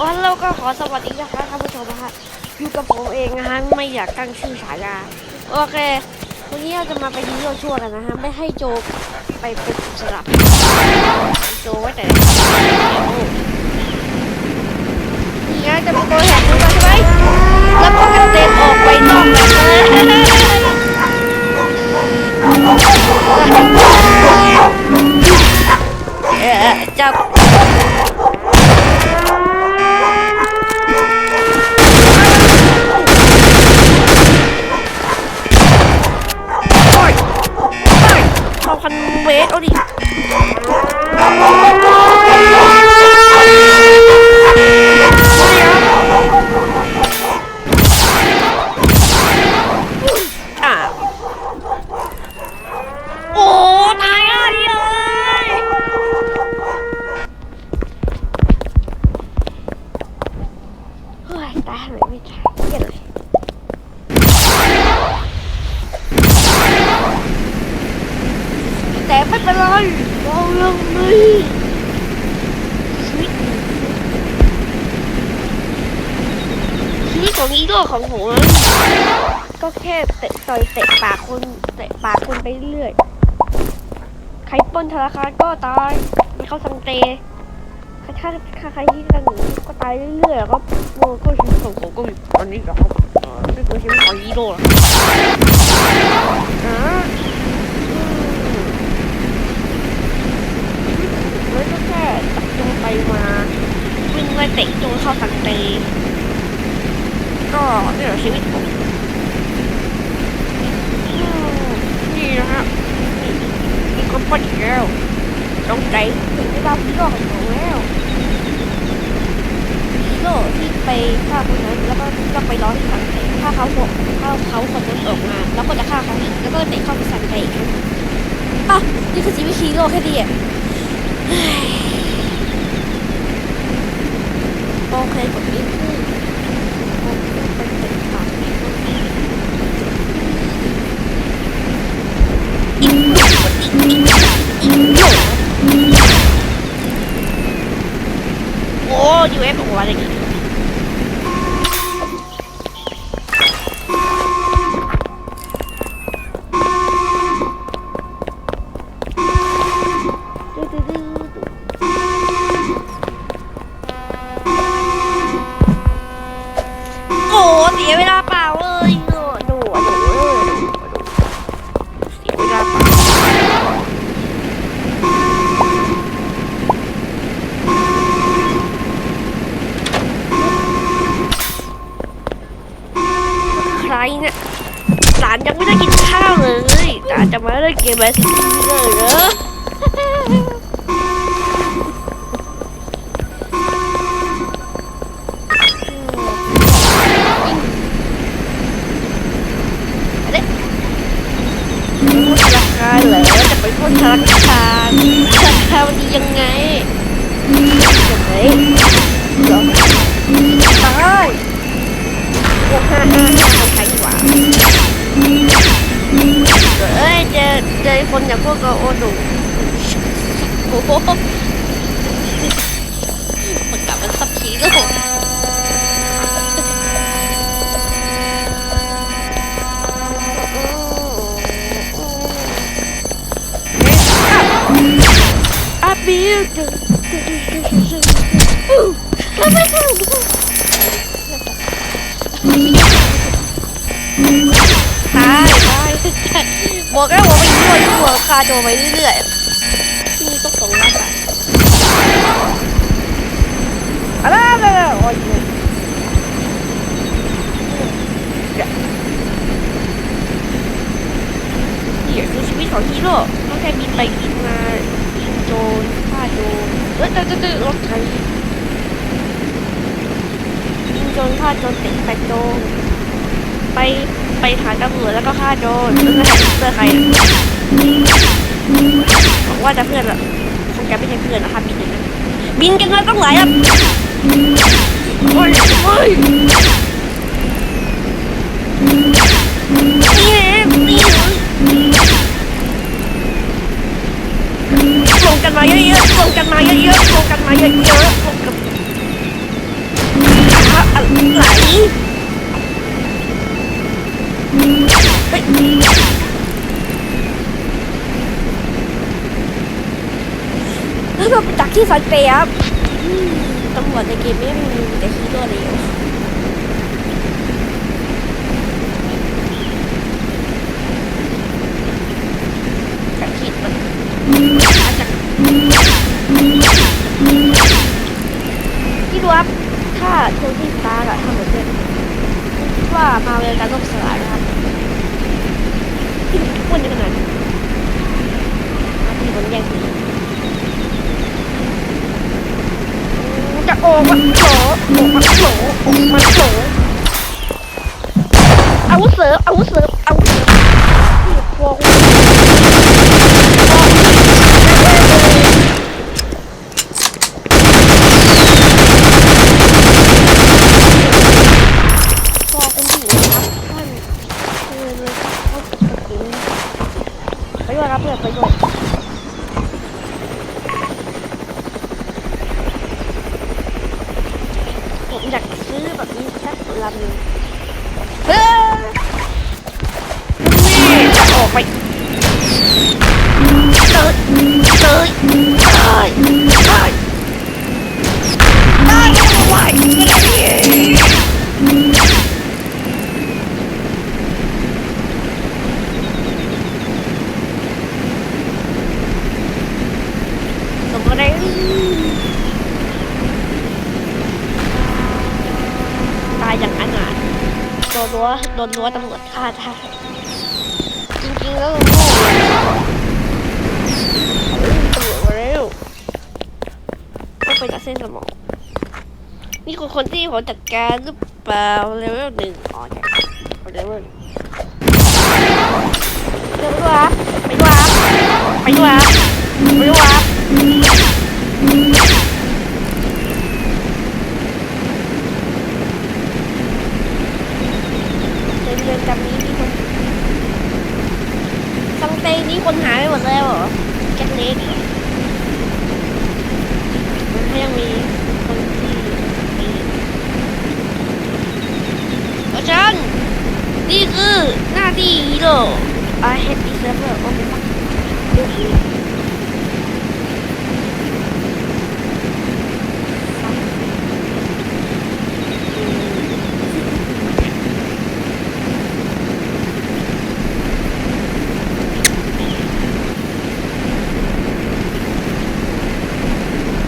วันเราก็ขอสวัสดีนะคะท่านผู้ชมนะคะอยู่กับผมเองนะฮะไม่อยากตั้งชื่อฉายาโอเควันนี้เราจะมาไปยิงโยชั่วกันนะฮะไม่ให้โจไปเป็นอิสระโจไว้แต่นี่นะจะเป็นตัวแหกดูกันใช่ไหมแล้วก็กระเด็นออกไปนอกแบบเลยเอ๊ะเจ้า เข้าคันเวทเอาดิอะโอ้ตายอะเย้ยเฮ้ยตายเลยไม่ตายเหี้ยเลย แต่ไม่เป็นไรเรายังมี ชีวิสิของฮีโร่ของผม ก็แค่เตะต่อยเตะปากคนเตะปากคนไปเรื่อยใครปล้นธนาคารก็ตายมีเข้าสังเตใครฆ่าใครที่กันหนีก็ตายเรื่อยๆแล้วก็โมก็ชีวิตของผมก็มีอันนี้ครับเอ่อนี่คือชีวิตของฮีโร่นะอ่า แล้วก็แค่ จูงไปมาวิ่งไล่เตะจูงเข้าสังเตก็นี่แหละชีวิตผมนี่นะฮะมีคนปนอีกแล้วต้องใจถึงเวลาฮีโร่ของผมแล้วฮีโร่ที่ไปฆ่าคนนั้นแล้วก็ก็ไปร้องที่สังเตถ้าเขาบอกถ้าเขาคนนั้นออกมา แล้วก็จะฆ่าเขาอีกแล้วก็เตะเข้าสังเตอีกอะนี่คือชีวิตฮีโร่แค่นี้อะ โอเคกดนี้อินโดอินโดอินโดโอ้ยูเอฟโอ้อะไรกัน กมแบบนี้เลยเหรอธนารเหรอจะไปพ้นธนาคารธนาคารมันดียังไงยังไงเหรอตายพวกห้าห้าห้าคนไทยดีกว่า เอ้ยเจอเจอคนอย่างพวกเราโอ้หนูโอ้โหมันกลับมันสับขีแล้วอาบิวตายตาย บอกแล้วว่าไม่ยั่วยั่วคาโจไปเรื่อยๆที่นี่ต้องสองล้านบาทอะไรอะไรโอ้ยนี่คือชีวิตของฮีโร่ต้องแค่บินไปบินมายิงโจรฆ่าโจรเออเออเออรถไถยิงโจรฆ่าโจรเตะแปดโจรไป ไปหาตำรวจแล้วก็ฆ่าโจรแล้วก็ใส่เสื้อใครบอกว่าจะเพื่อนแบบคงจะไม่ใช่เพื่อนนะคะบินอย่างนั้นบินกันมาต้องหลายอะ แล้วเรากที่ซอยเปย์ครับตำรวจในเกมไม่มีแต่ฮีโร่เลวกระคิดมันมาจากพี่ดูครับ ถ้าโทนี่ตาร์กอะทำเหมือนเดิมคิดว่ามาเวลการล่มสลายนะครับที่มันอ้วนได้ขนาดนี้มีคนแย่งซีจะ โอกมันโผล่โอกมันโผล่โอกมันโผล่อาวุธเสริมอาวุธเสริมอาวุธ นรั้วโดนรั้วตำรวจฆ่าตายจริงๆแล้วเราโง่เลยเตำรวจมาเร็วต้องไปตัดเส้นสมอง นี่คือคนที่ผมจัดการหรือเปล่าเลเวลหนึ่งอ๋อใช่เลเวลเร็วด้วยไปด้วยไปด้วยไปด้วยครับเดินเดินจำนี้มีคนซังเตนี้คนหายไปหมดแล้วเหรอแจ็คเล็กเหรอมันก็ยังมีคนที่มีเพราะ ฉะนั้นนี่คือหน้าที่ฮีโร่ I hate this server โอเคปะ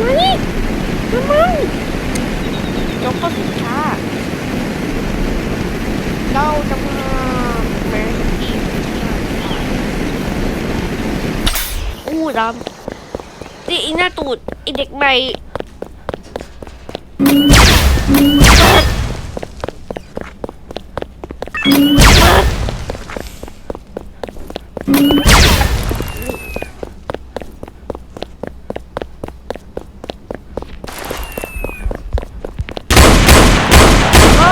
มานี่ทำไมยกเข้าสินค้าเราจะ มาแมนอีกอู้ดำนี่อีหน้าตูดอีเด็กใหม่อืมอ้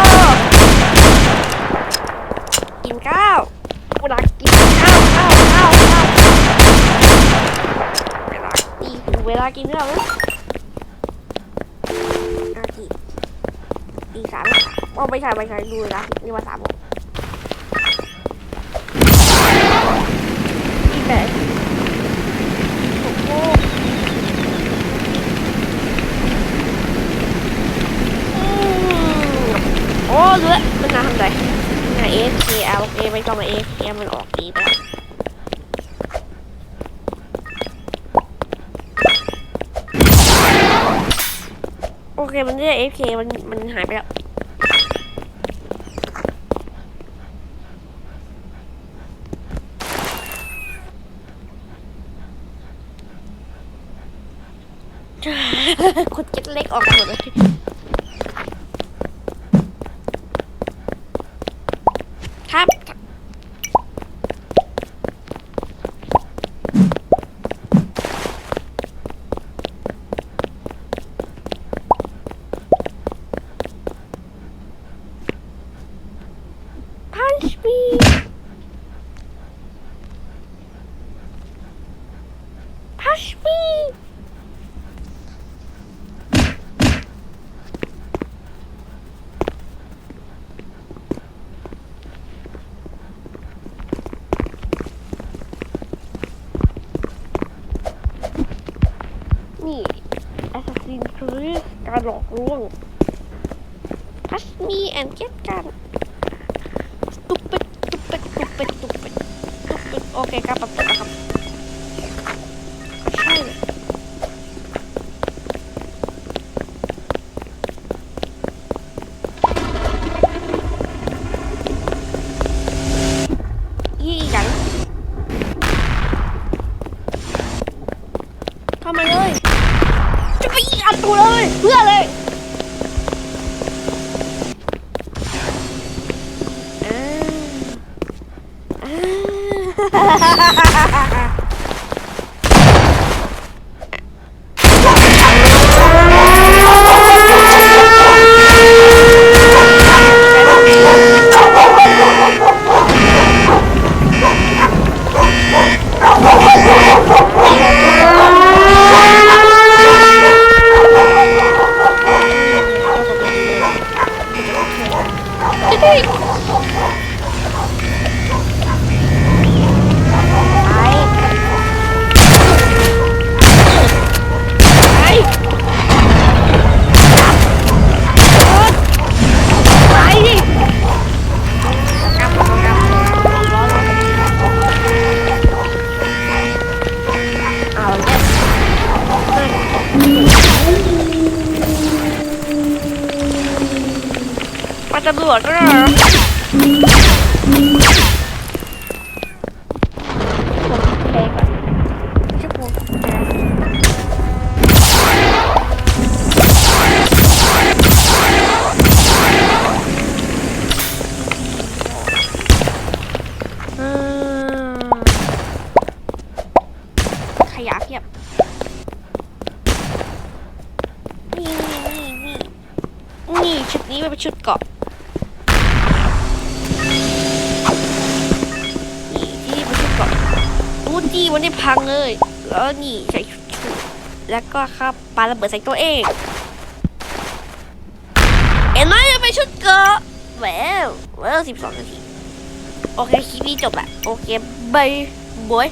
กินข้าวเวลากินข้าวข้าวข้าวข้าวเวลาดีถึงเวลากินข้าวแล้วอาที ตีสามว่าไม่ใช่ไม่ใช่ดูเวลานี่ว่าสามโมงอีแปดหกโมงโอ้เหลือมันน่าทำไรน่าเอฟเคเอาโอไม่ต้องมาเอฟเคมันออกดีไป โอเคมันเรียกเอฟเคมันมันหายไปแล้วคนเจ็ดเล็กออกหมดเลย นี่ Assassin's Creed การหลอกลวง Touch me and get gun stupid stupid stupid stupid stupid โอเคครับครับ เลยจะไปอัดตัวเลย เพื่อเลยอ่าอ่า นี่ชุดนี้มันเป็นชุดเกาะนี่ที่มันชุดเกาะรูจี้มันได้พังเลย แล้วนี่ใส่ชุดชุดแล้วก็ครับปาระเบิดใส่ตัวเองเอ็นไหมจะเป็นชุดเกาะแววแววสิบสองนาที โอเคคลิปนี้จบละโอเคบายบาย